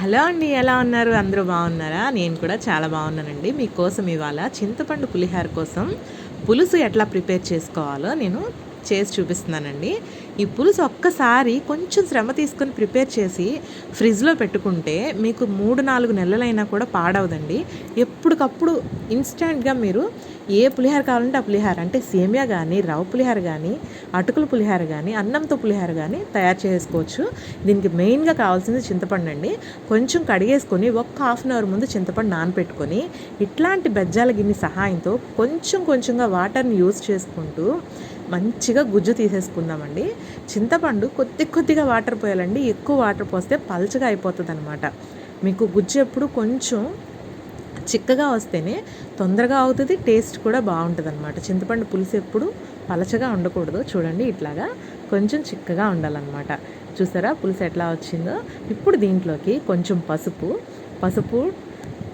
Hello అండి ఎలా ఉన్నారు? అందరూ బాగున్నారా? నేను కూడా చాలా బాగున్నానండి. మీకోసం ఇవాళ చింతపండు పులిహార కోసం పులుసు ఎట్లా ప్రిపేర్ చేసుకోవాలో నేను చేసి చూపిస్తున్నానండి. ఈ పులుసు ఒక్కసారి కొంచెం శ్రమ తీసుకొని ప్రిపేర్ చేసి ఫ్రిడ్జ్లో పెట్టుకుంటే మీకు మూడు నాలుగు నెలలైనా కూడా పాడవదండి. ఎప్పటికప్పుడు ఇన్స్టెంట్గా మీరు ఏ పులిహార కావాలంటే ఆ పులిహార అంటే సేమియా కానీ రవ్వ పులిహార కానీ అటుకుల పులిహార కానీ అన్నంతో పులిహార కానీ తయారు చేసుకోవచ్చు. దీనికి మెయిన్గా కావాల్సింది చింతపండు అండి కొంచెం కడిగేసుకొని ఒక్క హాఫ్ అన్ అవర్ ముందు చింతపండు నానపెట్టుకొని ఇట్లాంటి బెజ్జాల గిన్నె సహాయంతో కొంచెం కొంచెంగా వాటర్ని యూజ్ చేసుకుంటూ మంచిగా గుజ్జు తీసేసుకుందామండి. చింతపండు కొద్ది కొద్దిగా వాటర్ పోయాలండి. ఎక్కువ వాటర్ పోస్తే పల్చగా అయిపోతుంది అనమాట మీకు గుజ్జు ఎప్పుడు కొంచెం చిక్కగా వస్తేనే తొందరగా అవుతుంది టేస్ట్ కూడా బాగుంటుంది అనమాట చింతపండు పులుసు ఎప్పుడు పలచగా ఉండకూడదు. చూడండి ఇట్లాగా కొంచెం చిక్కగా ఉండాలన్నమాట. చూసారా పులుసు ఎట్లా వచ్చిందో? ఇప్పుడు దీంట్లోకి కొంచెం పసుపు పసుపు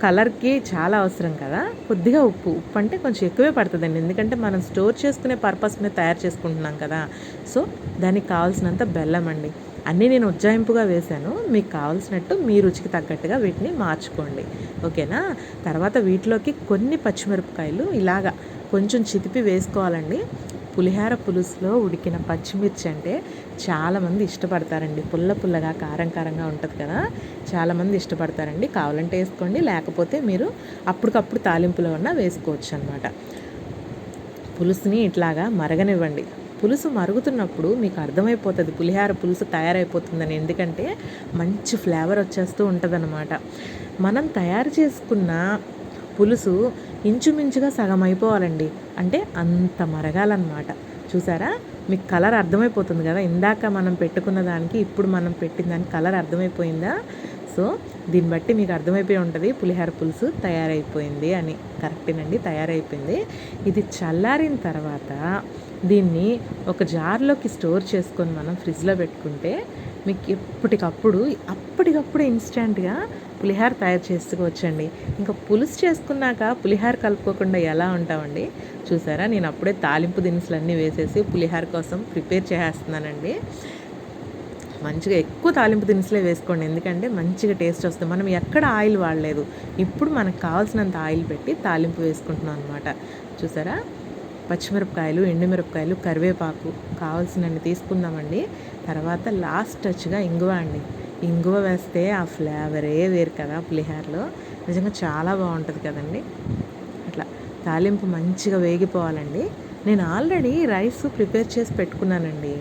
కలర్కి చాలా అవసరం కదా? కొద్దిగా ఉప్పు. ఉప్పు అంటే కొంచెం ఎక్కువే పడుతుందండి. ఎందుకంటే మనం స్టోర్ చేసుకునే పర్పస్ మీద తయారు చేసుకుంటున్నాం కదా. సో దానికి కావాల్సినంత బెల్లం అండి. అన్నీ నేను ఉజ్జాయింపుగా వేశాను. మీకు కావాల్సినట్టు మీ రుచికి తగ్గట్టుగా వీటిని మార్చుకోండి. ఓకేనా? తర్వాత వీటిలోకి కొన్ని పచ్చిమిరపకాయలు ఇలాగా కొంచెం చితిపి వేసుకోవాలండి. పులిహార పులుసులో ఉడికిన పచ్చిమిర్చి అంటే చాలామంది ఇష్టపడతారండి. పుల్ల పుల్లగా కారం కారంగా ఉంటుంది కదా చాలామంది ఇష్టపడతారండి. కావాలంటే వేసుకోండి లేకపోతే మీరు అప్పటికప్పుడు తాలింపులో ఉన్న వేసుకోవచ్చు అనమాట పులుసుని ఇట్లాగా మరగనివ్వండి. పులుసు మరుగుతున్నప్పుడు మీకు అర్థమైపోతుంది పులిహార పులుసు తయారైపోతుందని. ఎందుకంటే మంచి ఫ్లేవర్ వచ్చేస్తూ ఉంటుందన్నమాట. మనం తయారు చేసుకున్న పులుసు ఇంచుమించుగా సగం అయిపోవాలండి అంటే అంత మరగాలన్నమాట. చూసారా? మీకు కలర్ అర్థమైపోతుంది కదా? ఇందాక మనం పెట్టుకున్న దానికి ఇప్పుడు మనం పెట్టిన దానికి కలర్ అర్థమైపోయిందా? సో దీన్ని బట్టి మీకు అర్థమైపోయి ఉంటుంది. పులిహార పులుసు తయారైపోయింది అని. కరెక్టేనండి తయారైపోయింది. ఇది చల్లారిన తర్వాత దీన్ని ఒక జార్లోకి స్టోర్ చేసుకొని మనం ఫ్రిడ్జ్లో పెట్టుకుంటే మీకు ఎప్పటికప్పుడు అప్పటికప్పుడు ఇన్స్టెంట్గా పులిహార తయారు చేసుకోవచ్చండి. ఇంకా పులుసు చేసుకున్నాక పులిహార కలుపుకోకుండా ఎలా ఉంటామండి? చూసారా? నేను అప్పుడే తాలింపు దినుసులు అన్నీ వేసేసి పులిహార కోసం ప్రిపేర్ చేసేస్తున్నానండి. మంచిగా ఎక్కువ తాలింపు దినుసులే వేసుకోండి. ఎందుకంటే మంచిగా టేస్ట్ వస్తుంది. మనం ఎక్కడ ఆయిల్ వాడలేదు. ఇప్పుడు మనకు కావాల్సినంత ఆయిల్ పెట్టి తాలింపు వేసుకుంటున్నాం అనమాట చూసారా? పచ్చిమిరపకాయలు ఎండుమిరపకాయలు కరివేపాకు కావాల్సినన్ని తీసుకుందామండి. తర్వాత లాస్ట్ టచ్గా ఇంగువ అండి. ఇంగువ వేస్తే ఆ ఫ్లేవరే వేరు కదా పులిహారలో. నిజంగా చాలా బాగుంటుంది కదండి. అట్లా తాలింపు మంచిగా వేగిపోవాలండి. నేను ఆల్రెడీ రైస్ ప్రిపేర్ చేసి పెట్టుకున్నానండి.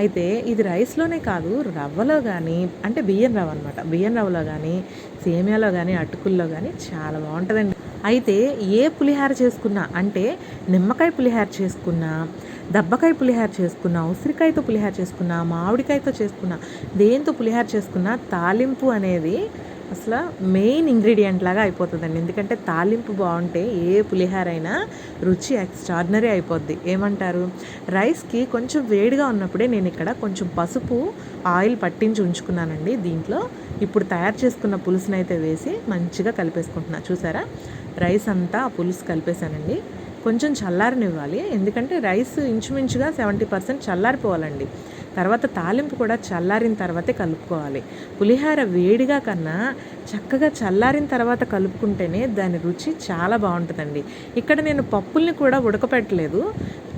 అయితే ఇది రైస్లోనే కాదు రవ్వలో కానీ అంటే బియ్యం రవ్వ అనమాట బియ్యం రవ్వలో కానీ సేమియాలో కానీ అటుకుల్లో కానీ చాలా బాగుంటుందండి. అయితే ఏ పులిహార చేసుకున్నా అంటే నిమ్మకాయ పులిహార చేసుకున్నా దబ్బకాయ పులిహార చేసుకున్నా ఉసిరికాయతో పులిహార చేసుకున్నా మామిడికాయతో చేసుకున్నా దేంతో పులిహార చేసుకున్నా తాలింపు అనేది అసలు మెయిన్ ఇంగ్రీడియంట్ లాగా అయిపోతుందండి. ఎందుకంటే తాలింపు బాగుంటే ఏ పులిహార అయినా రుచి ఎక్స్ట్రాడినరీ అయిపోద్ది. ఏమంటారు? రైస్కి కొంచెం వేడిగా ఉన్నప్పుడే నేను ఇక్కడ కొంచెం పసుపు ఆయిల్ పట్టించి ఉంచుకున్నానండి. దీంట్లో ఇప్పుడు తయారు చేసుకున్న పులుసునైతే వేసి మంచిగా కలిపేసుకుంటున్నా. చూసారా? రైస్ అంతా ఆ పులుసు కలిపేశానండి. కొంచెం చల్లారనివ్వాలి. ఎందుకంటే రైస్ ఇంచుమించుగా సెవెంటీ పర్సెంట్ చల్లారిపోవాలండి. తర్వాత తాలింపు కూడా చల్లారిన తర్వాతే కలుపుకోవాలి. పులిహార వేడిగా కన్నా చక్కగా చల్లారిన తర్వాత కలుపుకుంటేనే దాని రుచి చాలా బాగుంటుందండి. ఇక్కడ నేను పప్పుల్ని కూడా ఉడకపెట్టలేదు.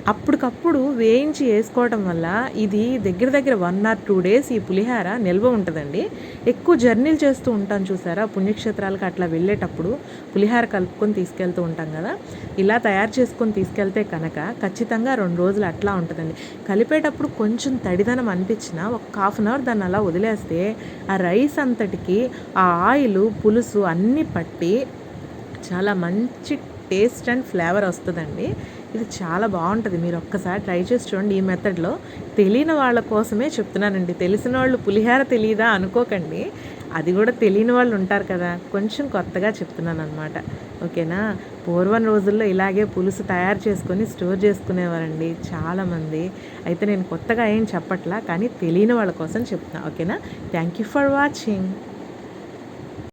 అప్పటికప్పుడు వేయించి వేసుకోవడం వల్ల ఇది దగ్గర దగ్గర వన్ ఆర్ టూ డేస్ ఈ పులిహార నిల్వ ఉంటుందండి. ఎక్కువ జర్నీలు చేస్తూ ఉంటాను చూసారా? పుణ్యక్షేత్రాలకు అట్లా వెళ్ళేటప్పుడు పులిహార కలుపుకొని తీసుకెళ్తూ ఉంటాం కదా? ఇలా తయారు చేసుకొని తీసుకెళ్తే కనుక ఖచ్చితంగా రెండు రోజులు అట్లా ఉంటుందండి. కలిపేటప్పుడు కొంచెం తడిదనం అనిపించినా ఒక హాఫ్ అన్ అవర్ దాన్ని అలా వదిలేస్తే ఆ రైస్ అంతటికి ఆ ఆయిల్ పులుసు అన్నీ పట్టి చాలా మంచి టేస్ట్ అండ్ ఫ్లేవర్ వస్తుందండి. ఇది చాలా బాగుంటుంది. మీరు ఒక్కసారి ట్రై చేసి చూడండి ఈ మెథడ్లో. తెలియని వాళ్ళ కోసమే చెప్తున్నానండి. తెలిసిన వాళ్ళు పులిహార తెలియదా అనుకోకండి. అది కూడా తెలియని వాళ్ళు ఉంటారు కదా. కొంచెం కొత్తగా చెప్తున్నాను అనమాట ఓకేనా? పూర్వం రోజుల్లో ఇలాగే పులుసు తయారు చేసుకొని స్టోర్ చేసుకునేవారండి చాలామంది. అయితే నేను కొత్తగా ఏం చెప్పట్లా కానీ తెలియని వాళ్ళ కోసం చెప్తున్నా. ఓకేనా? Thank you for watching.